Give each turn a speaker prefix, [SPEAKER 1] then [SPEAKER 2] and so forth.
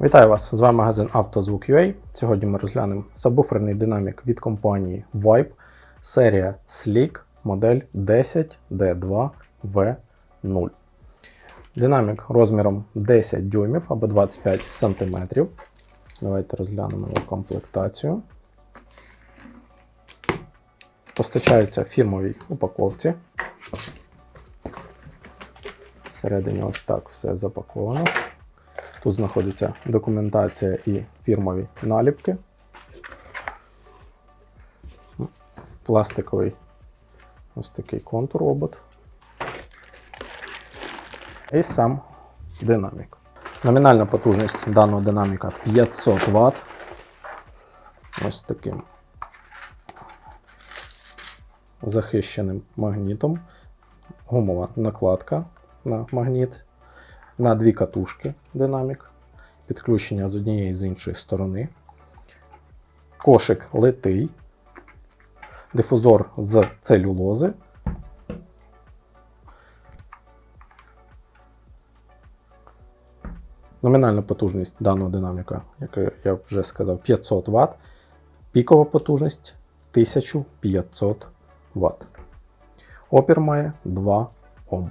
[SPEAKER 1] Вітаю вас! З вами магазин «Автозвук.UA». Сьогодні ми розглянемо сабвуферний динамік від компанії Vibe, серія Sleek, модель 10D2V0. Динамік розміром 10 дюймів або 25 см. Давайте розглянемо його комплектацію. Постачається в фірмовій упаковці. Всередині ось так все запаковано. Тут знаходиться документація і фірмові наліпки. Пластиковий ось такий контур обод. І сам динамік. Номінальна потужність даного динаміка 500 Вт. Ось таким захищеним магнітом. Гумова накладка на магніт на дві катушки динамік, підключення з однієї і з іншої сторони, кошик литий, дифузор з целюлози. Номінальна потужність даного динаміка, як я вже сказав, 500 Вт, пікова потужність 1500 Вт. Опір має 2 Ом.